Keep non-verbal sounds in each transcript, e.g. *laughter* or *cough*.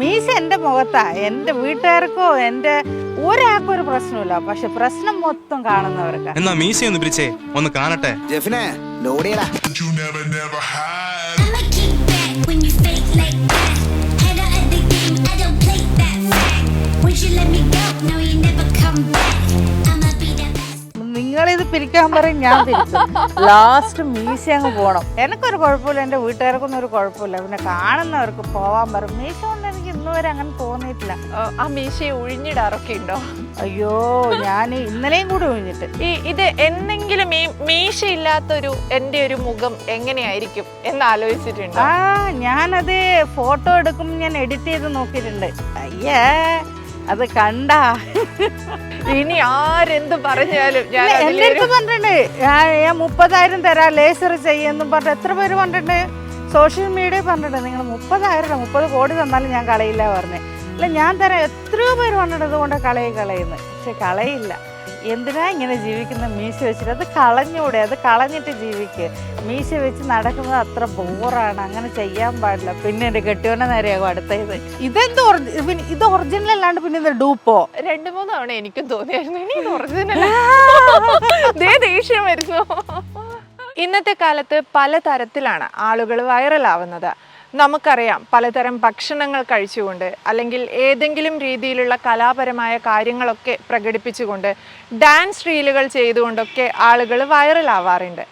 മീശ എന്റെ മുഖത്താ. എന്റെ വീട്ടുകാർക്കോ എന്റെ ഒരാൾക്കും ഒരു പ്രശ്നമില്ല പക്ഷെ പ്രശ്നം മൊത്തം കാണുന്നവർക്ക്. എന്നാ മീശ ഒന്ന് പിരിച്ചേ ഒന്ന് കാണട്ടെ. ജെഫിനെ ലോഡിയടാ. You never, never had. I'ma kick back when you fake like that. Head out of the game, I don't play that fact. Once you let me go, no, you never come back. I'ma be that best. നിങ്ങളിത് പിരിക്കാൻ പറയും ഞാൻ പിരിക്കും last മീശ അങ്ങ് പോകണം എനിക്കൊരു കുഴപ്പമില്ല. എന്റെ വീട്ടുകാർക്കൊന്നും ഒരു കുഴപ്പമില്ല. പിന്നെ കാണുന്നവർക്ക് പോവാൻ പറയും. മീശ കൊണ്ട് വരെ അങ്ങനെ തോന്നിയിട്ടില്ല. ആ, മീശയെ ഉഴിഞ്ഞിടാറൊക്കെ ഉണ്ടോ അയ്യോ ഞാൻ ഇന്നലെയും കൂടി ഉഴിഞ്ഞിട്ട്. ഈ ഇത് എന്തെങ്കിലും ഈ മീശ ഇല്ലാത്തൊരു എന്റെ ഒരു മുഖം എങ്ങനെയായിരിക്കും എന്ന് ആലോചിച്ചിട്ടുണ്ട്? ആ ഞാനത് ഫോട്ടോ എടുക്കുമ്പോൾ ഞാൻ എഡിറ്റ് ചെയ്ത് നോക്കിയിട്ടുണ്ട്. അയ്യേ അത് കണ്ടാ. ഇനി ആരെന്ത് പറഞ്ഞാലും ഞാൻ എന്റെ അടുത്ത് പറഞ്ഞിട്ടുണ്ട്. ഞാൻ മുപ്പതായിരം തരാം ലേസർ ചെയ്യുമെന്നും പറഞ്ഞു എത്ര പേര് പറഞ്ഞിട്ടുണ്ട്? സോഷ്യൽ മീഡിയ പറഞ്ഞിട്ട് നിങ്ങൾ മുപ്പതായിരം മുപ്പത് കോടി തന്നാലും ഞാൻ കളയില്ല പറഞ്ഞു. അല്ല ഞാൻ തരാം. എത്രയോ പേര് പറഞ്ഞിട്ട് അതുകൊണ്ട് കളയി കളയുന്നു. പക്ഷെ കളയില്ല. എന്തിനാ ഇങ്ങനെ ജീവിക്കുന്ന മീശ വെച്ചിട്ട്? അത് കളഞ്ഞൂടെ അത് കളഞ്ഞിട്ട് ജീവിക്ക്. മീശ വെച്ച് നടക്കുന്നത് അത്ര ബോറാണ്. അങ്ങനെ ചെയ്യാൻ പാടില്ല. പിന്നെ എന്റെ കെട്ടിയോനെ നേരെയാകും അടുത്തത്. ഇതെന്ത് ഒറിജി- പിന്നെ ഇത് ഒറിജിനൽ അല്ലാണ്ട് പിന്നെ ഇത് ഡൂപ്പോ? രണ്ടു മൂന്ന് തവണ എനിക്കും തോന്നിയായിരുന്നു. ഇനി ഇത് ഒറിജിനൽ ദേ ദേഷ്യം വരുന്നു. ഇന്നത്തെ കാലത്ത് പലതരത്തിലാണ് ആളുകൾ വൈറലാവുന്നത്. നമുക്കറിയാം പലതരം ഭക്ഷണങ്ങൾ കഴിച്ചുകൊണ്ട് അല്ലെങ്കിൽ ഏതെങ്കിലും രീതിയിലുള്ള കലാപരമായ കാര്യങ്ങളൊക്കെ പ്രകടിപ്പിച്ചുകൊണ്ട് ഡാൻസ് റീലുകൾ ചെയ്തുകൊണ്ടൊക്കെ ആളുകൾ വൈറലാവാറുണ്ട്.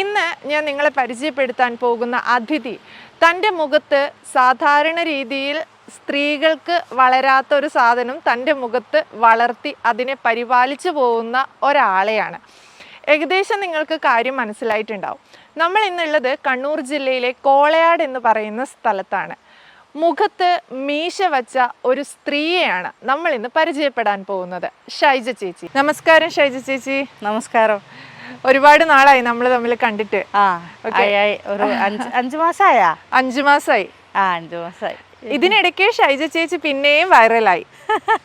ഇന്ന് ഞാൻ നിങ്ങളെ പരിചയപ്പെടുത്താൻ പോകുന്ന അതിഥി തന്റെ മുഖത്ത് സാധാരണ രീതിയിൽ സ്ത്രീകൾക്ക് വളരാത്ത ഒരു സാധനം തന്റെ മുഖത്ത് വളർത്തി അതിനെ പരിപാലിച്ചു പോകുന്ന ഒരാളെയാണ്. ഏകദേശം നിങ്ങൾക്ക് കാര്യം മനസ്സിലായിട്ടുണ്ടാവും. നമ്മൾ ഇന്നുള്ളത് കണ്ണൂർ ജില്ലയിലെ കോളയാട് എന്ന് പറയുന്ന സ്ഥലത്താണ്. മുഖത്ത് മീശ വച്ച ഒരു സ്ത്രീയെയാണ് നമ്മൾ ഇന്ന് പരിചയപ്പെടാൻ പോകുന്നത്. ഷൈജ ചേച്ചി. നമസ്കാരം ഷൈജ ചേച്ചി. നമസ്കാരം. ഒരുപാട് നാളായി നമ്മൾ തമ്മിൽ കണ്ടിട്ട്. ആ. ഒരു അഞ്ച് അഞ്ച് മാസമായാ അഞ്ചു മാസമായി ആ അഞ്ച് മാസമായി ഇതിനിടയ്ക്ക് ഷൈജ ചേച്ചി പിന്നെയും വൈറലായി.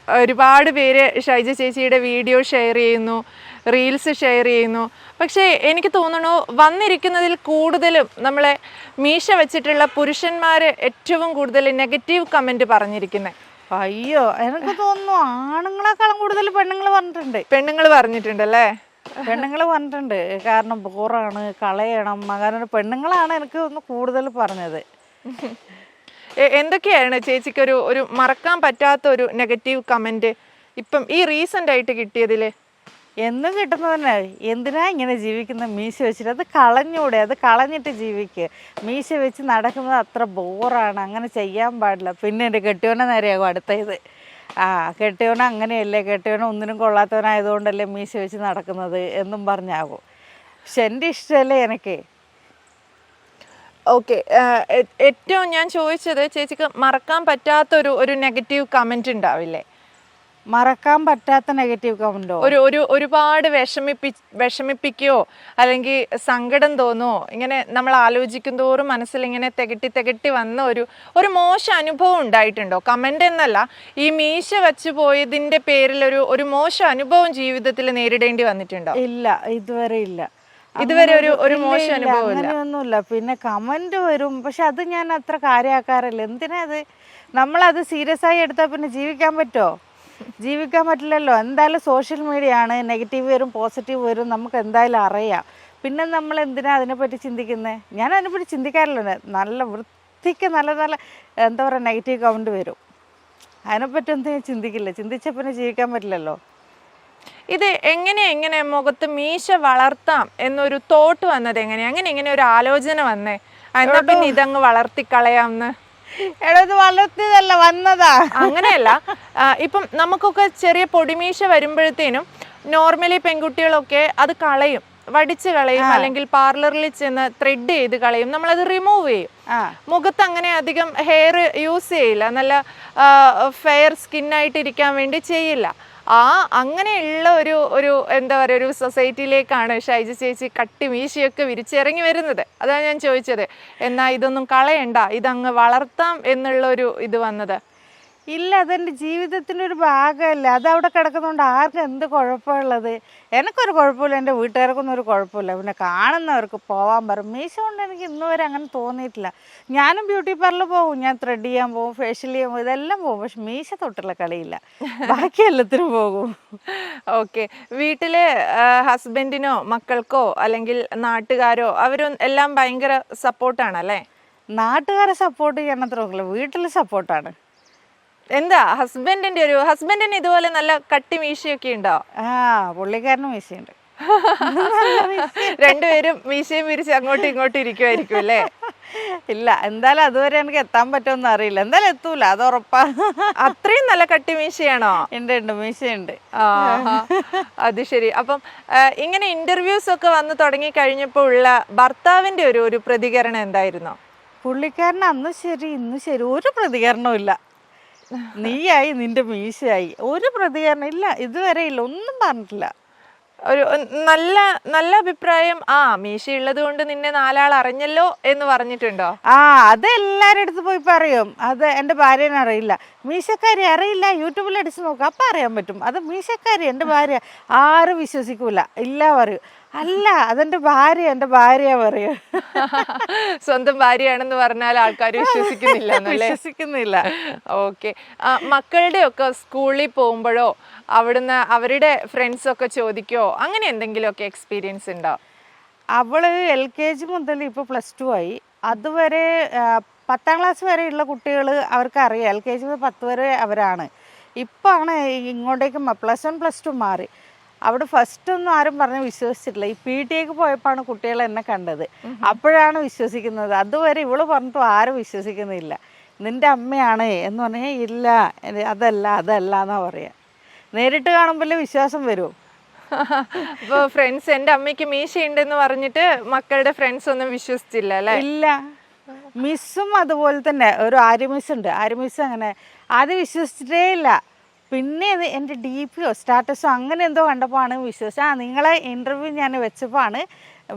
ഒരുപാട് പേര് ഷൈജ ചേച്ചിയുടെ വീഡിയോ ഷെയർ ചെയ്യുന്നു. റീൽസ് ഷെയർ ചെയ്യുന്നു. പക്ഷേ എനിക്ക് തോന്നുന്നു വന്നിരിക്കുന്നതിൽ കൂടുതലും നമ്മളെ മീശ വെച്ചിട്ടുള്ള പുരുഷന്മാർ ഏറ്റവും കൂടുതൽ നെഗറ്റീവ് കമന്റ് പറഞ്ഞിരിക്കുന്നത് അയ്യോ എനിക്ക് തോന്നുന്നു ആണുങ്ങളെക്കാളും കൂടുതൽ പെണ്ണുങ്ങൾ പറഞ്ഞിട്ടുണ്ട്. പെണ്ണുങ്ങൾ പറഞ്ഞിട്ടുണ്ടല്ലേ? പെണ്ണുങ്ങൾ പറഞ്ഞിട്ടുണ്ട്. കാരണം ബോറാണ് കളയണം കാരണം പെണ്ണുങ്ങളാണ് എനിക്ക് ഒന്ന് കൂടുതൽ പറഞ്ഞത്. എന്തൊക്കെയാണ് ചേച്ചിക്ക് ഒരു ഒരു മറക്കാൻ പറ്റാത്ത ഒരു നെഗറ്റീവ് കമന്റ് ഇപ്പം ഈ റീസെന്റ് ആയിട്ട് കിട്ടിയതിൽ എന്നും കിട്ടുന്നത് തന്നെ. എന്തിനാ ഇങ്ങനെ ജീവിക്കുന്ന മീശ വെച്ചിട്ട്? അത് കളഞ്ഞൂടെ? അത് കളഞ്ഞിട്ട് ജീവിക്ക്. മീശ വെച്ച് നടക്കുന്നത് അത്ര ബോറാണ്. അങ്ങനെ ചെയ്യാൻ പാടില്ല. പിന്നെ എന്റെ കെട്ടിയോനെ നേരെയാകും അടുത്തത്. ആ കെട്ടിയോനെ അങ്ങനെയല്ലേ? കെട്ടിയോനെ ഒന്നിനും കൊള്ളാത്തവനായതുകൊണ്ടല്ലേ മീശ വെച്ച് നടക്കുന്നത് എന്നും പറഞ്ഞാകും. പക്ഷെ എന്റെ ഇഷ്ടമല്ലേ എനിക്ക്? ഓക്കെ ഏറ്റവും ഞാൻ ചോദിച്ചത് ചേച്ചിക്ക് മറക്കാൻ പറ്റാത്തൊരു ഒരു നെഗറ്റീവ് കമന്റ് ഉണ്ടാവില്ലേ? മറക്കാൻ പറ്റാത്ത നെഗറ്റീവ് കമന്റോ ഒരു ഒരു ഒരുപാട് വിഷമിപ്പി വിഷമിപ്പിക്കുകയോ അല്ലെങ്കിൽ സങ്കടം തോന്നുമോ ഇങ്ങനെ നമ്മൾ ആലോചിക്കും തോറും മനസ്സിൽ ഇങ്ങനെ തികട്ടി തികട്ടി വന്ന ഒരു ഒരു മോശം അനുഭവം ഉണ്ടായിട്ടുണ്ടോ? കമന്റ് എന്നല്ല ഈ മീശ വെച്ച് പോയതിന്റെ പേരിൽ ഒരു ഒരു മോശം അനുഭവം ജീവിതത്തിൽ നേരിടേണ്ടി വന്നിട്ടുണ്ടോ? ഇല്ല ഇതുവരെ ഇല്ല. ഇതുവരെ ഒരു- ഒരു മോശം അനുഭവം. അങ്ങനെയൊന്നുമില്ല. പിന്നെ കമന്റ് വരും. പക്ഷെ അത് ഞാൻ അത്ര കാര്യമാക്കാറില്ല. എന്തിനാ അത്? നമ്മളത് സീരിയസ് ആയി എടുത്താൽ പിന്നെ ജീവിക്കാൻ പറ്റുമോ ജീവിക്കാൻ പറ്റില്ലല്ലോ. എന്തായാലും സോഷ്യൽ മീഡിയ ആണ്. നെഗറ്റീവ് വരും പോസിറ്റീവ് വരും. നമുക്ക് എന്തായാലും അറിയാം. പിന്നെ നമ്മൾ എന്തിനാ അതിനെപ്പറ്റി ചിന്തിക്കുന്നത് ഞാൻ അതിനെപ്പറ്റി ചിന്തിക്കാറില്ല. നല്ല വൃത്തിക്ക് നല്ല നല്ല എന്താ പറയുക നെഗറ്റീവ് കൗണ്ട് വരും. അതിനെപ്പറ്റി ഒന്നും ഞാൻ ചിന്തിക്കില്ല. ചിന്തിച്ചാൽ പിന്നെ ജീവിക്കാൻ പറ്റില്ലല്ലോ. ഇത് എങ്ങനെ എങ്ങനെ മുഖത്ത് മീശ വളർത്താം എന്നൊരു തോട്ട് വന്നത് എങ്ങനെ അങ്ങനെ ഇങ്ങനെ ഒരു ആലോചന വന്നേ? എന്നാ പിന്നെ ഇതങ്ങ് വളർത്തിക്കളയാന്ന് എടാ ഇത് വളർത്തിയതല്ല വന്നതാ. അങ്ങനെയല്ല. ഇപ്പം നമുക്കൊക്കെ ചെറിയ പൊടിമീശ വരുമ്പോഴത്തേനും നോർമലി പെൺകുട്ടികളൊക്കെ അത് കളയും. വടിച്ച് കളയും അല്ലെങ്കിൽ പാർലറിൽ ചെന്ന് ത്രെഡ് ചെയ്ത് കളയും. നമ്മൾ അത് റിമൂവ് ചെയ്യും മുഖത്ത് അങ്ങനെ അധികം ഹെയർ യൂസ് ചെയ്യില്ല. നല്ല ഫെയർ സ്കിന്നായിട്ട് ഇരിക്കാൻ വേണ്ടി ചെയ്യില്ല. ആ അങ്ങനെയുള്ള ഒരു ഒരു എന്താ പറയുക ഒരു സൊസൈറ്റിയിലേക്കാണ് ഷൈജ ചേച്ചി കട്ടി മീശയൊക്കെ വിരിച്ചിറങ്ങി വരുന്നത്. അതാണ് ഞാൻ ചോദിച്ചത്. എന്നാൽ ഇതൊന്നും കളയണ്ട ഇതങ്ങ് വളർത്താം എന്നുള്ള ഒരു ഇത് വന്നത്. ഇല്ല അതെന്റെ ജീവിതത്തിന്റെ ഒരു ഭാഗമല്ല. അത് അവിടെ കിടക്കുന്നതുകൊണ്ട് ആർക്കും എന്ത് കുഴപ്പമുള്ളത്? എനിക്കൊരു കുഴപ്പമില്ല എന്റെ വീട്ടുകാർക്കൊന്നും ഒരു കുഴപ്പമില്ല. പിന്നെ കാണുന്നവർക്ക് പോകാൻ പറയും മീശ കൊണ്ട് എനിക്ക് ഇന്ന് വരെ അങ്ങനെ തോന്നിയിട്ടില്ല. ഞാനും ബ്യൂട്ടി പാർലർ പോകും. ഞാൻ ത്രെഡ് ചെയ്യാൻ പോകും ഫേഷ്യൽ ചെയ്യാൻ പോകും ഇതെല്ലാം പോകും. പക്ഷെ മീശ തൊട്ടുള്ള കളിയില്ല. ബാക്കി എല്ലാത്തിനും പോകും. ഓക്കെ. വീട്ടിലെ ഹസ്ബൻഡിനോ മക്കൾക്കോ അല്ലെങ്കിൽ നാട്ടുകാരോ അവരും എല്ലാം ഭയങ്കര സപ്പോർട്ടാണ് അല്ലേ നാട്ടുകാരെ സപ്പോർട്ട് ചെയ്യണത്ര വീട്ടിൽ സപ്പോർട്ടാണ് എന്താ ഹസ്ബൻഡിന്റെ ഒരു ഹസ്ബൻഡിന് ഇതുപോലെ നല്ല കട്ടി മീശയൊക്കെ ഉണ്ടോ? ആ പുള്ളിക്കാരനും മീശയുണ്ട്. രണ്ടുപേരും മീശയും വിരിച്ച് അങ്ങോട്ടും ഇങ്ങോട്ടും ഇരിക്കുമായിരിക്കും അല്ലേ? ഇല്ല എന്തായാലും അതുവരെ എനിക്ക് എത്താൻ പറ്റുമെന്ന് അറിയില്ല. എന്തായാലും എത്തൂല അത് ഉറപ്പാ. അത്രയും നല്ല കട്ടി മീശയാണോ? ഉണ്ട് ഉണ്ട് മീശയുണ്ട്. ആ അത് ശരി. അപ്പം ഇങ്ങനെ ഇന്റർവ്യൂസ് ഒക്കെ വന്ന് തുടങ്ങി കഴിഞ്ഞപ്പോൾ ഉള്ള ഭർത്താവിന്റെ ഒരു ഒരു പ്രതികരണം എന്തായിരുന്നു? പുള്ളിക്കാരൻ അന്ന് ശരി ഇന്ന് ശരി ഒരു പ്രതികരണവും ഇല്ല. നീയായി നിന്റെ മീശയായി. ഒരു പ്രതികരണം ഇല്ല. ഇതുവരെ ഇല്ല. ഒന്നും പറഞ്ഞിട്ടില്ല. ഒരു നല്ല നല്ല അഭിപ്രായം. ആ മീശ ഉള്ളത് കൊണ്ട് നിന്നെ നാലാൾ അറിഞ്ഞല്ലോ എന്ന് പറഞ്ഞിട്ടുണ്ടോ? ആ അത് എല്ലാവരുടെ അടുത്ത് പോയി പറയും. അത് എന്റെ ഭാര്യനെ അറിയില്ല. മീശക്കാരി അറിയില്ല. യൂട്യൂബിൽ അടിച്ച് നോക്കാം. അപ്പം അറിയാൻ പറ്റും. അത് മീശക്കാരി എന്റെ ഭാര്യ ആരും വിശ്വസിക്കൂല. ഇല്ല പറയും. അല്ല അതെന്റെ ഭാര്യ എന്റെ ഭാര്യ പറയൂ. സ്വന്തം ഭാര്യയാണെന്ന് പറഞ്ഞാൽ ആൾക്കാർ വിശ്വസിക്കുന്നില്ല വിശ്വസിക്കുന്നില്ല. ഓക്കെ. മക്കളുടെ ഒക്കെ സ്കൂളിൽ പോകുമ്പോഴോ അവിടുന്ന് അവരുടെ ഫ്രണ്ട്സ് ഒക്കെ ചോദിക്കോ അങ്ങനെ എന്തെങ്കിലുമൊക്കെ എക്സ്പീരിയൻസ് ഉണ്ടോ? അവൾ എൽ കെ ജി മുതൽ ഇപ്പോൾ പ്ലസ് ടു ആയി. അതുവരെ പത്താം ക്ലാസ് വരെയുള്ള കുട്ടികൾ അവർക്ക് അറിയാം എൽ കെ ജി മുതൽ പത്ത് വരെ അവരാണ്. ഇപ്പാണ് ഇങ്ങോട്ടേക്ക് പ്ലസ് വൺ പ്ലസ് ടു മാറി. അവിടെ ഫസ്റ്റ് ഒന്നും ആരും പറഞ്ഞ് വിശ്വസിച്ചിട്ടില്ല. ഈ പി ടി എക്ക് പോയപ്പോഴാണ് കുട്ടികൾ എന്നെ കണ്ടത്. അപ്പോഴാണ് വിശ്വസിക്കുന്നത്. അതുവരെ ഇവൾ പറഞ്ഞിട്ടും ആരും വിശ്വസിക്കുന്നില്ല. നിന്റെ അമ്മയാണ് എന്ന് പറഞ്ഞാൽ ഇല്ല. അതല്ല അതല്ല എന്നാ പറയാ. നേരിട്ട് കാണുമ്പോൾ വിശ്വാസം വരും. അപ്പോൾ ഫ്രണ്ട്സ് എന്റെ അമ്മയ്ക്ക് മീശ ഉണ്ടെന്ന് പറഞ്ഞിട്ട് മക്കളുടെ ഫ്രണ്ട്സ് ഒന്നും വിശ്വസിച്ചില്ല അല്ലേ? ഇല്ല. മിസ്സും അതുപോലെ തന്നെ. ഒരു ആര്യ മിസ് ഉണ്ട്. ആര്യ മിസ് അങ്ങനെ ആദ്യം വിശ്വസിച്ചിട്ടേ ഇല്ല. പിന്നെ ഇത് എന്റെ ഡി പിയോ സ്റ്റാറ്റസോ അങ്ങനെ എന്തോ കണ്ടപ്പോൾ ആണ് വിശ്വസിച്ചത്. ആ നിങ്ങളെ ഇന്റർവ്യൂ ഞാൻ വെച്ചപ്പോൾ ആണ്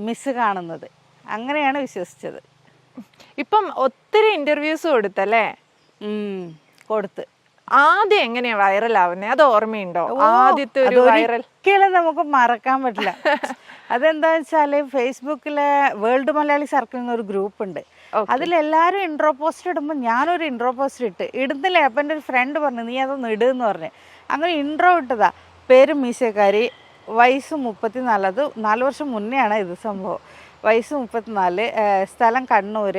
മിസ്സ് കാണുന്നത്. അങ്ങനെയാണ് വിശ്വസിച്ചത്. ഇപ്പം ഒത്തിരി ഇന്റർവ്യൂസ് കൊടുത്തല്ലേ? കൊടുത്ത്. ആദ്യം എങ്ങനെയാ വൈറൽ ആവുന്നേ? അത് ഓർമ്മയുണ്ടോ? ആദ്യത്തെ ഒരു വൈറൽ ഒരിക്കലും നമുക്ക് മറക്കാൻ പറ്റില്ല. *laughs* അതെന്താ വെച്ചാൽ ഫേസ്ബുക്കിലെ വേൾഡ് മലയാളി സർക്കിൾ എന്നൊരു ഗ്രൂപ്പ് ഉണ്ട്. അതിലെല്ലാവരും ഇൻട്രോ പോസ്റ്റ് ഇടുമ്പോൾ ഞാനൊരു ഇൻട്രോ പോസ്റ്റ് ഇട്ട് ഇടുന്നില്ല? അപ്പം എന്റെ ഒരു ഫ്രണ്ട് പറഞ്ഞു നീ അതൊന്ന് ഇടുന്ന് പറഞ്ഞു. അങ്ങനെ ഇൻട്രോ ഇട്ടതാ. പേര് മീശക്കാരി. വയസ്സ് മുപ്പത്തിനാല്. അത് നാല് വർഷം മുന്നെയാണ് ഇത് സംഭവം. വയസ്സ് മുപ്പത്തിനാല്. സ്ഥലം കണ്ണൂർ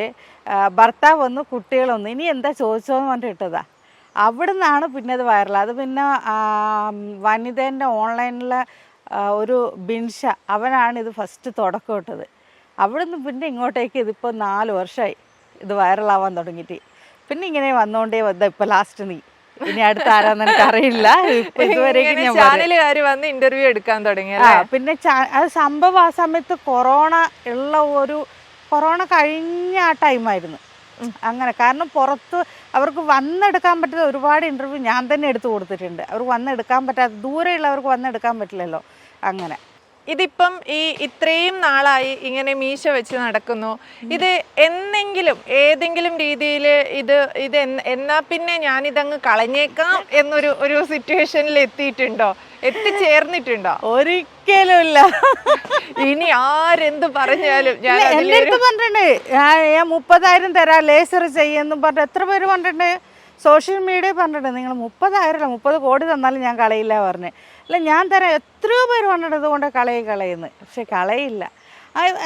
ഭർത്താവ് ഒന്ന് കുട്ടികളൊന്ന് ഇനി എന്താ ചോദിച്ചോന്ന് പറഞ്ഞിട്ട് ഇട്ടതാ. അവിടെ നിന്നാണ് പിന്നെ അത് വൈറൽ അത് പിന്നെ വനിതേന്റെ ഓൺലൈനിലെ ഒരു ബിൻഷ. അവനാണ് ഇത് ഫസ്റ്റ് തുടക്കം ഇട്ടത്. അവിടെ നിന്ന് പിന്നെ ഇങ്ങോട്ടേക്ക് ഇതിപ്പോൾ നാല് വർഷമായി ഇത് വൈറലാവാൻ തുടങ്ങിയിട്ട്. പിന്നെ ഇങ്ങനെ വന്നുകൊണ്ടേ വന്ന ഇപ്പം ലാസ്റ്റ് നീ. ഇനി അടുത്ത ആരാന്ന് എനിക്ക് അറിയില്ല. ഇപ്പൊ വന്ന് ഇന്റർവ്യൂ എടുക്കാൻ തുടങ്ങി പിന്നെ അത് സംഭവം ആ സമയത്ത് കൊറോണ ഉള്ള ഒരു കൊറോണ കഴിഞ്ഞ ആ ടൈമായിരുന്നു അങ്ങനെ കാരണം പുറത്ത് അവർക്ക് വന്നെടുക്കാൻ പറ്റുന്ന ഒരുപാട് ഇന്റർവ്യൂ ഞാൻ തന്നെ എടുത്തു കൊടുത്തിട്ടുണ്ട്. അവർക്ക് വന്നെടുക്കാൻ പറ്റാത്ത ദൂരെയുള്ളവർക്ക് വന്നെടുക്കാൻ പറ്റില്ലല്ലോ. അങ്ങനെ. ഇതിപ്പം ഈ ഇത്രയും നാളായി ഇങ്ങനെ മീശ വെച്ച് നടക്കുന്നു. ഇത് എന്നെങ്കിലും ഏതെങ്കിലും രീതിയിൽ ഇത് ഇത് എന്ന് പിന്നെ ഞാനിതങ്ങ് കളഞ്ഞേക്കാം എന്നൊരു ഒരു സിറ്റുവേഷനിൽ എത്തിയിട്ടുണ്ടോ? എത്തിച്ചേർന്നിട്ടുണ്ടോ? ഒരിക്കലും ഇല്ല ഇനി ആരെന്ത് പറഞ്ഞാലും ഞാൻ എന്റെ അടുത്ത് പറഞ്ഞിട്ടുണ്ട്. ഞാൻ മുപ്പതായിരം തരാം ലേസർ ചെയ്യുന്നു പറഞ്ഞിട്ട് എത്ര പേര് പറഞ്ഞിട്ടുണ്ട്? സോഷ്യൽ മീഡിയ പറഞ്ഞിട്ടുണ്ട്. നിങ്ങൾ മുപ്പതായിരം മുപ്പത് കോടി തന്നാലും ഞാൻ കളയില്ല പറഞ്ഞു. അല്ല ഞാൻ തരാം. എത്രയോ പേര് പറഞ്ഞിട്ട് ഇതുകൊണ്ട് കളയും കളയുന്നു പക്ഷെ കളയില്ല.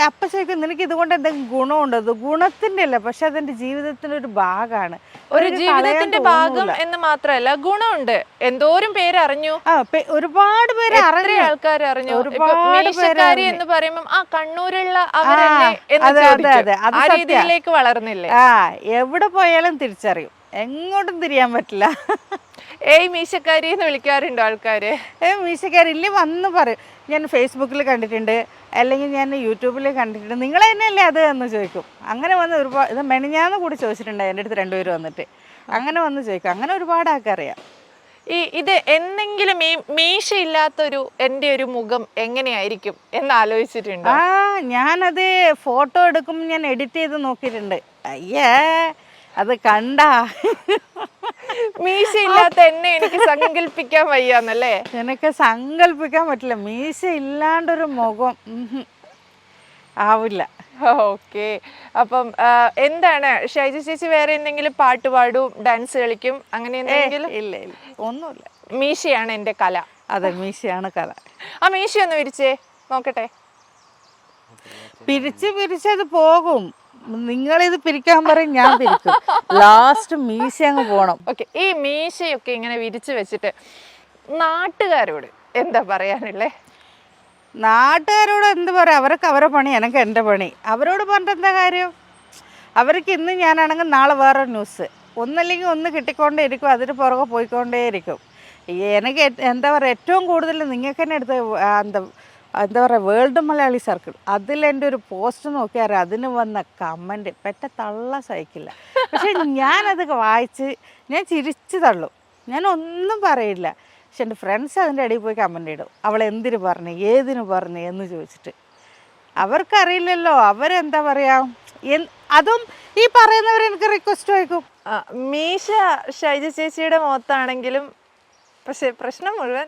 അപ്പം ശരിക്കും നിനക്ക് ഇതുകൊണ്ട് എന്തെങ്കിലും ഗുണമുണ്ടോ? അത് ഗുണത്തിന്റെ അല്ല പക്ഷെ അതെന്റെ ജീവിതത്തിന്റെ ഒരു ഭാഗമാണ്. ഒരു ജീവിതത്തിന്റെ ഭാഗം എന്ന് മാത്രമല്ല ഗുണമുണ്ട്. എന്തോരം പേര് അറിഞ്ഞു? ആ ഒരുപാട് പേര് അറിഞ്ഞു. ആൾക്കാർ അറിഞ്ഞു. ഒരുപാട്. എന്ന് പറയുമ്പോൾ ആ കണ്ണൂരുള്ള ആ രീതിയിലേക്ക് വളർന്നില്ലേ? ആ എവിടെ പോയാലും തിരിച്ചറിയും. എങ്ങോട്ടും തിരിയാൻ പറ്റില്ല. ഏയ് മീശക്കാരി എന്ന് വിളിക്കാറുണ്ടോ ആൾക്കാര്? ഏ മീശക്കാരില്ലേ വന്ന് പറയും. ഞാൻ ഫേസ്ബുക്കിൽ കണ്ടിട്ടുണ്ട് അല്ലെങ്കിൽ ഞാൻ യൂട്യൂബിൽ കണ്ടിട്ടുണ്ട്. നിങ്ങൾ തന്നെയല്ലേ അത് എന്ന് ചോദിക്കും. അങ്ങനെ വന്ന് ഒരുപാട് ഇത് മെണിഞ്ഞാന്ന് കൂടി ചോദിച്ചിട്ടുണ്ട് എന്റെ അടുത്ത് രണ്ടുപേരും വന്നിട്ട്. അങ്ങനെ വന്ന് ചോദിക്കും. അങ്ങനെ ഒരുപാട് ആൾക്കറിയാം ഈ ഇത് എന്തെങ്കിലും ഈ മീശ ഇല്ലാത്തൊരു എന്റെ ഒരു മുഖം എങ്ങനെയായിരിക്കും എന്ന് ആലോചിച്ചിട്ടുണ്ട്? ആ ഞാനത് ഫോട്ടോ എടുക്കുമ്പോൾ ഞാൻ എഡിറ്റ് ചെയ്ത് നോക്കിയിട്ടുണ്ട്. അയ്യേ അത് കണ്ടാ. മീശ ഇല്ലാത്ത എന്നെ എനിക്ക് സങ്കല്പിക്കാൻ വയ്യാന്നല്ലേ? എനിക്ക് സങ്കല്പിക്കാൻ പറ്റില്ല. മീശ ഇല്ലാണ്ടൊരു മുഖം ആവില്ല. ഓക്കെ. അപ്പം എന്താണ്? ഷൈജ ചേച്ചി വേറെ എന്തെങ്കിലും പാട്ട് പാടും ഡാൻസ് കളിക്കും അങ്ങനെ എന്തെങ്കിലും? ഇല്ല ഇല്ല. ഒന്നുമില്ല. മീശയാണ് എന്റെ കല. അതെ മീശയാണ് കല. ആ മീശ ഒന്ന് വിരിച്ചേ. നോക്കട്ടെ. പിരിച്ച് പിരിച്ചത് പോകും. നിങ്ങളിത് പിരിക്കാൻ പറയും ഞാൻ പിരിക്കും. ലാസ്റ്റ് മീശ അങ്ങ് പോണം. ഓക്കെ ഈ മീശയൊക്കെ ഇങ്ങനെ വിരിച്ചു വെച്ചിട്ട് നാട്ടുകാരോട് എന്താ പറയാനുള്ളേ? നാട്ടുകാരോട് എന്ത് പറയാം? അവർക്ക് അവരെ പണി എനിക്ക് എന്റെ പണി. അവരോട് പറഞ്ഞിട്ട് എന്താ കാര്യം? അവർക്ക് ഇന്ന് ഞാനാണെങ്കിൽ നാളെ വേറെ ന്യൂസ് ഒന്നല്ലെങ്കിൽ ഒന്ന് കിട്ടിക്കൊണ്ടേ ഇരിക്കും അതിന് പുറകെ പോയിക്കൊണ്ടേ ഇരിക്കും. ഈ എനിക്ക് എന്താ പറയുക ഏറ്റവും കൂടുതൽ നിങ്ങൾക്ക് തന്നെ എടുത്ത് എന്താ എന്താ പറയുക വേൾഡ് മലയാളി സർക്കിൾ അതിൽ എന്റെ ഒരു പോസ്റ്റ് നോക്കിയാൽ അതിന് വന്ന കമന്റ് പെറ്റ തള്ള സഹിക്കില്ല. പക്ഷെ ഞാനത് വായിച്ച് ഞാൻ ചിരിച്ചു തള്ളും. ഞാൻ ഒന്നും പറയില്ല. പക്ഷെ എന്റെ ഫ്രണ്ട്സ് അതിന്റെ ഇടയിൽ പോയി കമന്റ് ഇടും. അവൾ എന്തിനു പറഞ്ഞു ഏതിനു പറഞ്ഞു എന്ന് ചോദിച്ചിട്ട്. അവർക്കറിയില്ലല്ലോ അവരെന്താ പറയുക അതും ഈ പറയുന്നവർ എനിക്ക് റിക്വസ്റ്റ് അയക്കും മീശ ഷൈജ ചേച്ചിയുടെ മുഖത്താണെങ്കിലും പക്ഷെ പ്രശ്നം മുഴുവൻ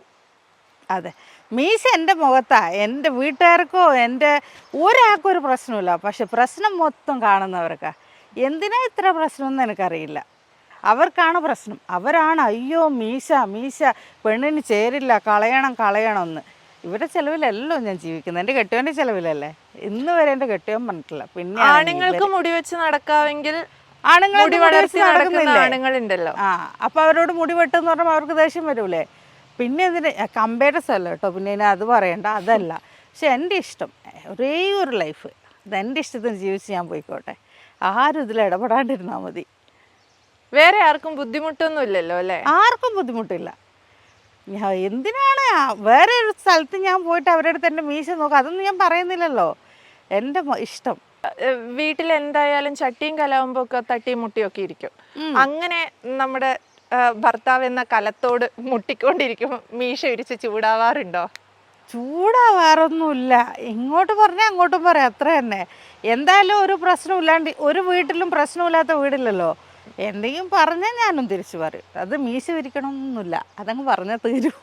അതെ. മീശ എന്റെ മുഖത്താ. എന്റെ വീട്ടുകാർക്കോ എന്റെ ഒരാൾക്കും ഒരു പ്രശ്നമില്ല പക്ഷെ പ്രശ്നം മൊത്തം കാണുന്നവർക്കാ. എന്തിനാ ഇത്ര പ്രശ്നമെന്ന് എനിക്കറിയില്ല. അവർക്കാണ് പ്രശ്നം. അവരാണ് അയ്യോ മീശ മീശ പെണ്ണിന് ചേരില്ല കളയണം കളയണം എന്ന് ഇവരുടെ ചിലവിലല്ലോ ഞാൻ ജീവിക്കുന്നത്. എന്റെ കെട്ടിയോന്റെ ചിലവിലല്ലേ? ഇന്ന് വരെ എന്റെ കെട്ടിയോൻ പറഞ്ഞിട്ടില്ല. പിന്നെ ആണുങ്ങൾക്ക് മുടി വെച്ച് നടക്കാമെങ്കിൽ ആണുങ്ങൾ മുടി വളർത്തി ആണുങ്ങളുണ്ടല്ലോ. ആ അപ്പൊ അവരോട് മുടി വെട്ടെന്ന് പറഞ്ഞാൽ അവർക്ക് ദേഷ്യം വരൂലേ? പിന്നെ ഇതിന് കമ്പയർസ് അല്ല കേട്ടോ. പിന്നെ ഇനി അത് പറയണ്ട. അതല്ല. പക്ഷെ എന്റെ ഇഷ്ടം ഒരേ ഒരു ലൈഫ് അത് എന്റെ ഇഷ്ടത്തിന് ജീവിച്ച് ഞാൻ പോയിക്കോട്ടെ. ആരും ഇതിൽ ഇടപെടാണ്ടിരുന്നാൽ മതി. വേറെ ആർക്കും ബുദ്ധിമുട്ടൊന്നും ഇല്ലല്ലോ അല്ലേ? ആർക്കും ബുദ്ധിമുട്ടില്ല. ഞാൻ എന്തിനാണ് വേറെ ഒരു സ്ഥലത്ത് ഞാൻ പോയിട്ട് അവരുടെ അടുത്ത് എന്റെ മീശ നോക്കുക അതൊന്നും ഞാൻ പറയുന്നില്ലല്ലോ. എന്റെ ഇഷ്ടം. വീട്ടിൽ എന്തായാലും ചട്ടിയും കലാവുമ്പോ ഒക്കെ തട്ടിയും മുട്ടിയും ഒക്കെ ഇരിക്കും. അങ്ങനെ നമ്മുടെ ഭർത്താവ് എന്ന കലത്തോട് മുട്ടിക്കൊണ്ടിരിക്കും മീശ ഇരിച്ച് ചൂടാവാറുണ്ടോ? ചൂടാവാറൊന്നുമില്ല. ഇങ്ങോട്ട് പറഞ്ഞാൽ അങ്ങോട്ടും പറയാം. അത്ര തന്നെ. എന്തായാലും ഒരു പ്രശ്നമില്ലാണ്ട് ഒരു വീട്ടിലും പ്രശ്നമില്ലാത്ത വീടില്ലല്ലോ. എന്തെങ്കിലും പറഞ്ഞാൽ ഞാനും തിരിച്ചു പറയും. അത് മീശ വിരിക്കണമെന്നൊന്നുമില്ല അതങ്ങ് പറഞ്ഞാൽ തീരും.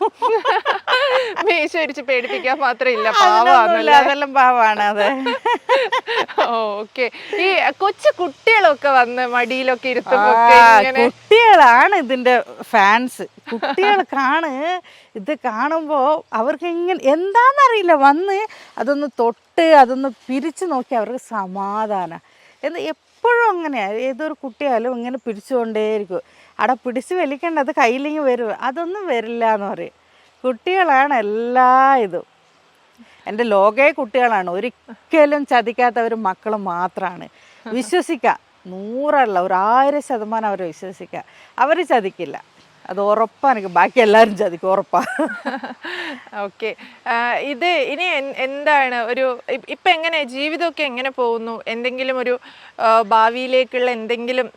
മീശ വിരിച്ച് പേടിപ്പിക്കാൻ മാത്രമേ ഇല്ല. അതിനൊന്നുമില്ല, പാവാന്നല്ലേ അതെല്ലാം പാവാണ്. അതെ. ഓക്കെ. ഈ കൊച്ചു കുട്ടികളൊക്കെ വന്ന് മടിയിലൊക്കെ ഇരുത്തുമ്പോ കുട്ടികളാണ് ഇതിന്റെ ഫാൻസ് കുട്ടികൾക്കാണ് ഇത് കാണുമ്പോൾ അവർക്ക് ഇങ്ങനെ എന്താണെന്നറിയില്ല വന്ന് അതൊന്ന് തൊട്ട് അതൊന്ന് പിരിച്ചു നോക്കി അവർക്ക് സമാധാനം. എന്ന് എപ്പോഴും അങ്ങനെയാണ് ഏതൊരു കുട്ടിയാലും ഇങ്ങനെ പിടിച്ചുകൊണ്ടേയിരിക്കും. അവിടെ പിടിച്ച് വലിക്കേണ്ട അത് കയ്യിലിങ്ങ് വരും. അതൊന്നും വരില്ല എന്ന് പറയും. കുട്ടികളാണ് എല്ലാ ഇതും. എന്റെ ലോകേ കുട്ടികളാണ്. ഒരിക്കലും ചതിക്കാത്തവർ മക്കൾ മാത്രമാണ് വിശ്വസിക്കുക നൂറല്ല ഒരു ആയിരം ശതമാനം അവർ വിശ്വസിക്കുക അവർ ചതിക്കില്ല. അത് ഉറപ്പാണ്. എനിക്ക് ബാക്കി എല്ലാവരും ചതിക്കും ഉറപ്പാ. ഓക്കെ. ഇത് ഇനി എന്താണ് ഒരു ഇപ്പം എങ്ങനെ ജീവിതമൊക്കെ എങ്ങനെ പോകുന്നു? എന്തെങ്കിലും ഒരു ഭാവിയിലേക്കുള്ള എന്തെങ്കിലും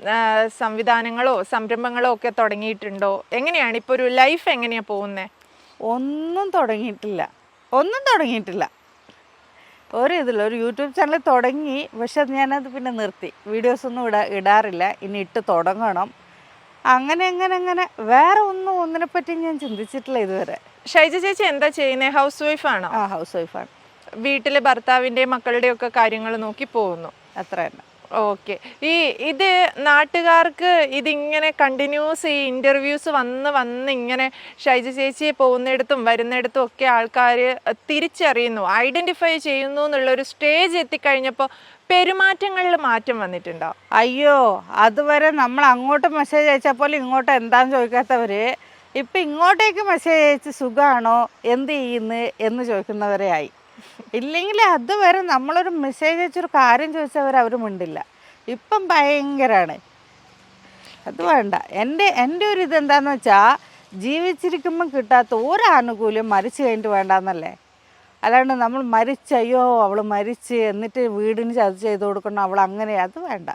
സംവിധാനങ്ങളോ സംരംഭങ്ങളോ ഒക്കെ തുടങ്ങിയിട്ടുണ്ടോ? എങ്ങനെയാണ് ഇപ്പൊ ഒരു ലൈഫ് എങ്ങനെയാ പോകുന്നേ? ഒന്നും തുടങ്ങിയിട്ടില്ല. ഒന്നും തുടങ്ങിയിട്ടില്ല. ഒരു ഇതില്ല ഒരു യൂട്യൂബ് ചാനൽ തുടങ്ങി പക്ഷെ അത് ഞാനത് പിന്നെ നിർത്തി. വീഡിയോസ് ഒന്നും ഇടാ ഇടാറില്ല. ഇനി ഇട്ട് തുടങ്ങണം. അങ്ങനെ അങ്ങനെ അങ്ങനെ. വേറെ ഒന്നും ഒന്നിനെ പറ്റി ഞാൻ ചിന്തിച്ചിട്ടില്ല ഇതുവരെ. ഷൈജ ചേച്ചി എന്താ ചെയ്യുന്നത് ഹൗസ് വൈഫ് ആണോ? ആ ഹൗസ് വൈഫാണ് വീട്ടിലെ ഭർത്താവിന്റെയും മക്കളുടെയും ഒക്കെ കാര്യങ്ങൾ നോക്കി പോകുന്നു. അത്ര തന്നെ. ഓക്കെ. ഈ ഇത് നാട്ടുകാർക്ക് ഇതിങ്ങനെ കണ്ടിന്യൂസ് ഈ ഇന്റർവ്യൂസ് വന്ന് വന്ന് ഇങ്ങനെ ഷൈജ ചേച്ചിയെ പോകുന്നിടത്തും വരുന്നിടത്തും ഒക്കെ ആൾക്കാർ തിരിച്ചറിയുന്നു ഐഡന്റിഫൈ ചെയ്യുന്നു എന്നുള്ള ഒരു സ്റ്റേജ് എത്തിക്കഴിഞ്ഞപ്പോൾ പെരുമാറ്റങ്ങളിൽ മാറ്റം വന്നിട്ടുണ്ടോ? അയ്യോ അതുവരെ നമ്മൾ അങ്ങോട്ട് മെസ്സേജ് അയച്ചാൽ പോലും ഇങ്ങോട്ട് എന്താന്ന് ചോദിക്കാത്തവര് ഇപ്പം ഇങ്ങോട്ടേക്ക് മെസ്സേജ് അയച്ച് സുഖാണോ എന്ത് ചെയ്യുന്നു എന്ന് ചോദിക്കുന്നവരെ ആയി. ഇല്ലെങ്കിൽ അതുവരെ നമ്മളൊരു മെസ്സേജ് അയച്ചൊരു കാര്യം ചോദിച്ചവർ അവർ മിണ്ടില്ല. ഇപ്പം ഭയങ്കരമാണ് അത് വേണ്ട. എന്റെ എന്റെ ഒരു ഇതെന്താന്ന് വെച്ചാൽ ജീവിച്ചിരിക്കുമ്പം കിട്ടാത്ത ഒരു ആനുകൂല്യം മരിച്ചു കഴിഞ്ഞിട്ട് വേണ്ടാന്നല്ലേ? അല്ലാണ്ട് നമ്മൾ മരിച്ചയ്യോ അവൾ മരിച്ച് എന്നിട്ട് വീടിന് ചത് ചെയ്ത് കൊടുക്കണം അവൾ അങ്ങനെ അത് വേണ്ട.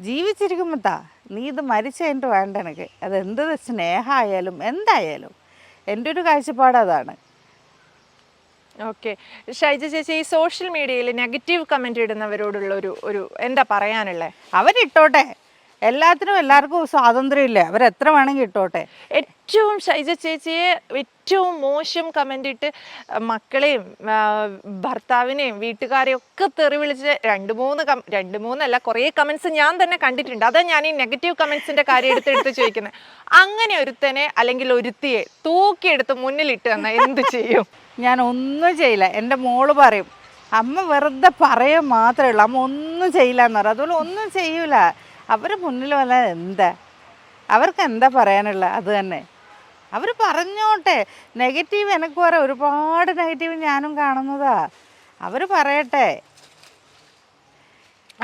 ജീവിച്ചിരിക്കുമ്പോൾ താ നീ ഇത് മരിച്ചു കഴിഞ്ഞിട്ട് വേണ്ട എനിക്ക്. അത് എന്ത് സ്നേഹമായാലും എന്തായാലും. എന്റെ ഒരു കാഴ്ചപ്പാട് അതാണ്. ഓക്കെ. ഷൈജ ചേച്ചി ഈ സോഷ്യൽ മീഡിയയിൽ നെഗറ്റീവ് കമന്റ് ഇടുന്നവരോടുള്ള ഒരു ഒരു എന്താ പറയാനുള്ളത് അവരിട്ടോട്ടെ. എല്ലാത്തിനും എല്ലാവർക്കും സ്വാതന്ത്ര്യം ഇല്ലേ അവരെത്ര വേണമെങ്കിൽ ഇട്ടോട്ടെ? ഏറ്റവും ഷൈജ ചേച്ചിയെ ഏറ്റവും മോശം കമന്റ് ഇട്ട് മക്കളെയും ഭർത്താവിനെയും വീട്ടുകാരെയും ഒക്കെ തെറി വിളിച്ച് രണ്ട് മൂന്ന് കം രണ്ട് മൂന്നല്ല കുറേ കമൻസ് ഞാൻ തന്നെ കണ്ടിട്ടുണ്ട്. അതാ ഞാൻ ഈ നെഗറ്റീവ് കമൻസിന്റെ കാര്യം എടുത്ത് എടുത്ത് ചോദിക്കുന്നത് അങ്ങനെ ഒരുത്തനെ അല്ലെങ്കിൽ ഒരുത്തിയെ തൂക്കിയെടുത്ത് മുന്നിലിട്ട് തന്നെ എന്ത് ചെയ്യും? ഞാൻ ഒന്നും ചെയ്യില്ല. എന്റെ മോൾ പറയും അമ്മ വെറുതെ പറയുക മാത്രമേ ഉള്ളൂ. അമ്മ ഒന്നും ചെയ്യില്ല എന്ന് പറയും. അതുപോലെ ഒന്നും ചെയ്യൂല. അവർ മുന്നിൽ വന്നാൽ എന്താ? അവർക്ക് എന്താ പറയാനുള്ള? അത് തന്നെ. അവർ പറഞ്ഞോട്ടെ. നെഗറ്റീവ് എനിക്ക് പറയാം. ഒരുപാട് നെഗറ്റീവ് ഞാനും കാണുന്നതാ. അവർ പറയട്ടെ.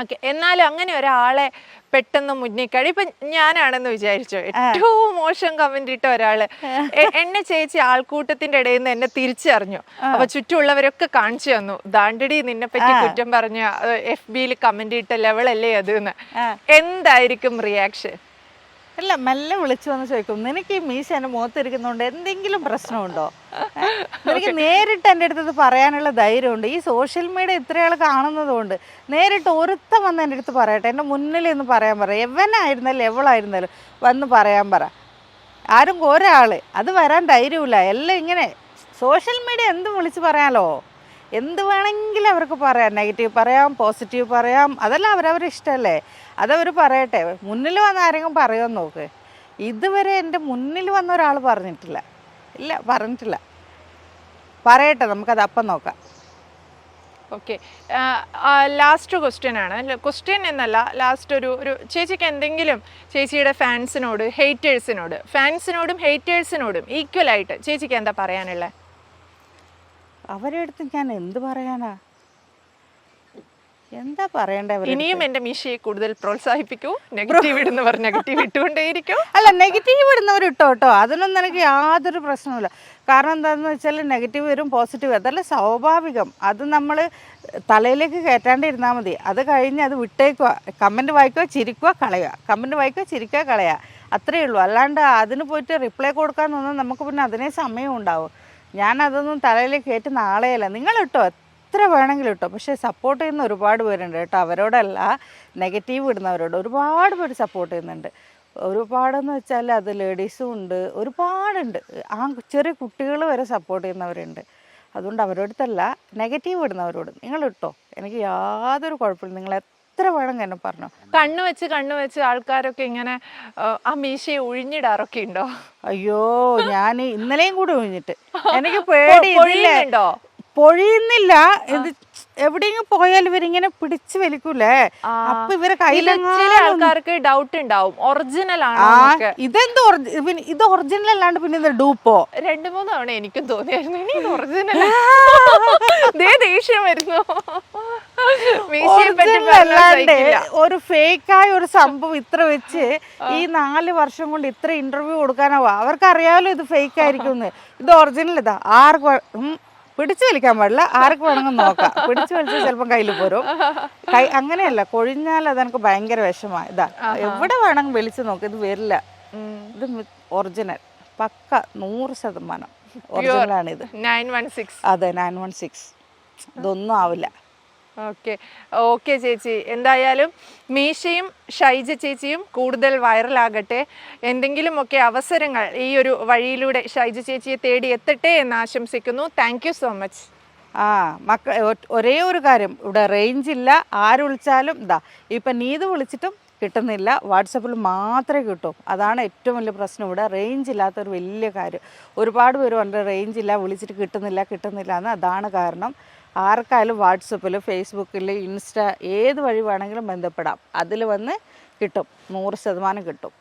ഓക്കെ എന്നാലും അങ്ങനെ ഒരാളെ പെട്ടെന്ന് മുന്നിൽ കഴി ഇപ്പൊ ഞാനാണെന്ന് വിചാരിച്ചോ ഏറ്റവും മോശം കമന്റ് ഇട്ട ഒരാൾ. എന്നെ ചേച്ചി ആൾക്കൂട്ടത്തിന്റെ ഇടയിൽ നിന്ന് എന്നെ തിരിച്ചറിഞ്ഞു. അപ്പൊ ചുറ്റുമുള്ളവരൊക്കെ കാണിച്ചു തന്നു. ദാണ്ടടി നിന്നെ പറ്റി കുറ്റം പറഞ്ഞ എഫ് ബിയിൽ കമന്റ് ഇട്ട ലെവലല്ലേ അത് എന്ന്. എന്തായിരിക്കും റിയാക്ഷൻ അല്ല മെല്ലെ വിളിച്ചു വന്ന് ചോദിക്കും നിനക്ക് ഈ മീശ എന്റെ മുഖത്തിരിക്കുന്നതുകൊണ്ട് എന്തെങ്കിലും പ്രശ്നമുണ്ടോ? എനിക്ക് നേരിട്ട് എന്റെ അടുത്ത് പറയാനുള്ള ധൈര്യമുണ്ട്. ഈ സോഷ്യൽ മീഡിയ ഇത്രയാൾ കാണുന്നതുകൊണ്ട് നേരിട്ട് ഒരുത്ത വന്ന് എന്റെ അടുത്ത് പറയട്ടെ എന്റെ മുന്നിൽ ഒന്ന് പറയാൻ പറ. എവനായിരുന്നാലും എവളായിരുന്നാലും വന്ന് പറയാൻ പറ. ആരും ഒരാൾ അത് വരാൻ ധൈര്യമില്ല എല്ലാം ഇങ്ങനെ. സോഷ്യൽ മീഡിയ എന്തും വിളിച്ച് പറയാലോ? എന്ത് വേണമെങ്കിലും അവർക്ക് പറയാം. നെഗറ്റീവ് പറയാം പോസിറ്റീവ് പറയാം. അതെല്ലാം അവരവരുടെ ഇഷ്ടമല്ലേ? അതവർ പറയട്ടെ. മുന്നിൽ വന്ന ആരെങ്കിലും പറയുമെന്ന് നോക്ക്. ഇതുവരെ എന്റെ മുന്നിൽ വന്ന ഒരാൾ പറഞ്ഞിട്ടില്ല. ഇല്ല പറഞ്ഞിട്ടില്ല. പറയട്ടെ നമുക്കത് അപ്പം നോക്കാം. ഓക്കെ ലാസ്റ്റ് ക്വസ്റ്റ്യൻ ആണ്. ക്വസ്റ്റ്യൻ എന്നല്ല ലാസ്റ്റ് ഒരു ഒരു ചേച്ചിക്ക് എന്തെങ്കിലും ചേച്ചിയുടെ ഫാൻസിനോട് ഹെയ്റ്റേഴ്സിനോട് ഫാൻസിനോടും ഹെയ്റ്റേഴ്സിനോടും ഈക്വൽ ആയിട്ട് ചേച്ചിക്ക് എന്താ പറയാനുള്ളത് അവരെ അടുത്ത് ഞാൻ എന്ത് പറയാനാ? എന്താ പറയണ്ടേ ഇനിയും എന്റെ മീശയെ കൂടുതൽ പ്രോത്സാഹിപ്പിക്കൂ. Negative ഇടുന്നവർ negative ഇട്ടുകൊണ്ടേയിരിക്കും. അല്ല നെഗറ്റീവ് ഇടുന്നവർ ഇട്ടോ കേട്ടോ അതിനൊന്നും എനിക്ക് യാതൊരു പ്രശ്നമില്ല കാരണം എന്താണെന്ന് വെച്ചാൽ നെഗറ്റീവ് വരും പോസിറ്റീവ് അതല്ല സ്വാഭാവികം. അത് നമ്മൾ തലയിലേക്ക് കയറ്റാണ്ടിരുന്നാൽ മതി. അത് കഴിഞ്ഞ് അത് വിട്ടേക്കുക കമന്റ് വായിക്കുക ചിരിക്കുക കളയുക. കമന്റ് വായിക്കുക ചിരിക്കുക കളയുക. അത്രയേ ഉള്ളൂ. അല്ലാണ്ട് അതിന് പോയിട്ട് റിപ്ലൈ കൊടുക്കാൻ നിന്നാൽ നമുക്ക് പിന്നെ അതിനേ സമയം ഉണ്ടാവും. ഞാൻ അതൊന്നും തലയിലേക്ക് കയറ്റുന്ന ആളെയല്ല. നിങ്ങൾ ഇട്ടോ എത്ര വേണമെങ്കിലും ഇട്ടോ? പക്ഷേ സപ്പോർട്ട് ചെയ്യുന്ന ഒരുപാട് പേരുണ്ട് കേട്ടോ. അവരോടല്ല നെഗറ്റീവ് ഇടുന്നവരോട് ഒരുപാട് പേര് സപ്പോർട്ട് ചെയ്യുന്നുണ്ട്. ഒരുപാടെന്ന് വെച്ചാൽ അത് ലേഡീസും ഉണ്ട്. ഒരുപാടുണ്ട്. ആ ചെറിയ കുട്ടികൾ വരെ സപ്പോർട്ട് ചെയ്യുന്നവരുണ്ട്. അതുകൊണ്ട് അവരോടത്തല്ല നെഗറ്റീവ് ഇടുന്നവരോട് നിങ്ങൾ ഇട്ടോ എനിക്ക് യാതൊരു കുഴപ്പമില്ല. നിങ്ങൾ എത്ര വേണമെങ്കിൽ എന്നെ പറഞ്ഞു? കണ്ണു വെച്ച് കണ്ണു വെച്ച് ആൾക്കാരൊക്കെ ഇങ്ങനെ ആ, മീശയെ ഒഴിഞ്ഞിടാറൊക്കെ ഉണ്ടോ? അയ്യോ ഞാൻ ഇന്നലെയും കൂടെ ഒഴിഞ്ഞിട്ട് എനിക്ക് പേടി പൊഴിയുന്നില്ല. ഇത് എവിടെയെങ്കിലും പോയാൽ ഇവരിങ്ങനെ പിടിച്ചു വലിക്കൂലേ അപ്പൊ ഇവരെ ഇത് ചില ആൾക്കാർക്ക് ഡൗട്ട് ഉണ്ടാവും. ഒറിജിനൽ ആണ് ഇതെന്ത് ഇത് ഒറിജിനൽ അല്ലാണ്ട് പിന്നെ ഇത് ഡൂപ്പോ? രണ്ടു മൂന്ന് തവണ എനിക്കും തോന്നിയായിരുന്നു. ഇനി ഒറിജിനൽ *laughs* ദേ ദേഷ്യം വരുന്നു. ഒറിജിനൽ അല്ലാണ്ട്. ഒരു ഫേക്കായ ഒരു സംഭവം ഇത്ര വെച്ച് ഈ നാല് വർഷം കൊണ്ട് ഇത്ര ഇന്റർവ്യൂ കൊടുക്കാനാവാ അവർക്ക് അറിയാമല്ലോ ഇത് ഫേക്ക് ആയിരിക്കും ഇത് ഒറിജിനൽ ഇതാ. ആർക്ക് പിടിച്ചു വലിക്കാൻ പാടില്ല. ആർക്ക് വേണമെങ്കിൽ നോക്കാം. പിടിച്ചു വലിച്ചാൽ ചിലപ്പം കയ്യിൽ പോരും. കൈ അങ്ങനെയല്ല കൊഴിഞ്ഞാൽ അതെനിക്ക് ഭയങ്കര വിഷമാണ് ഇതാ എവിടെ വേണമെങ്കിൽ വിളിച്ചു നോക്ക്. ഇത് വരില്ല. ഇത് ഒറിജിനൽ പക്ക നൂറ് ശതമാനം ഒറിജിനലാണ് ഇത് അതെ നയൻ വൺ സിക്സ്. ഇതൊന്നും ആവില്ല. ഓക്കെ. ഓക്കെ ചേച്ചി. എന്തായാലും മീശയും ഷൈജ ചേച്ചിയും കൂടുതൽ വൈറലാകട്ടെ. എന്തെങ്കിലുമൊക്കെ അവസരങ്ങൾ ഈ ഒരു വഴിയിലൂടെ ഷൈജ ചേച്ചിയെ തേടി എത്തട്ടെ എന്ന് ആശംസിക്കുന്നു. താങ്ക് സോ മച്ച് ആ മക്ക ഒരേ ഒരു കാര്യം. ഇവിടെ റേഞ്ച് ഇല്ല. ആര് വിളിച്ചാലും ഇതാ ഇപ്പം നീത് വിളിച്ചിട്ടും കിട്ടുന്നില്ല. വാട്സപ്പിൽ മാത്രമേ കിട്ടൂ. അതാണ് ഏറ്റവും വലിയ പ്രശ്നം. ഇവിടെ റേഞ്ച് ഇല്ലാത്തൊരു വലിയ കാര്യം. ഒരുപാട് പേര് ഉണ്ട് റേഞ്ച് ഇല്ല വിളിച്ചിട്ട് കിട്ടുന്നില്ല കിട്ടുന്നില്ല എന്ന് അതാണ് കാരണം. ആർക്കായാലും വാട്സപ്പിൽ ഫേസ്ബുക്കിൽ ഇൻസ്റ്റ ഏത് വഴി വേണമെങ്കിലും ബന്ധപ്പെടാം. അതിൽ വന്ന് കിട്ടും. നൂറ് ശതമാനം കിട്ടും.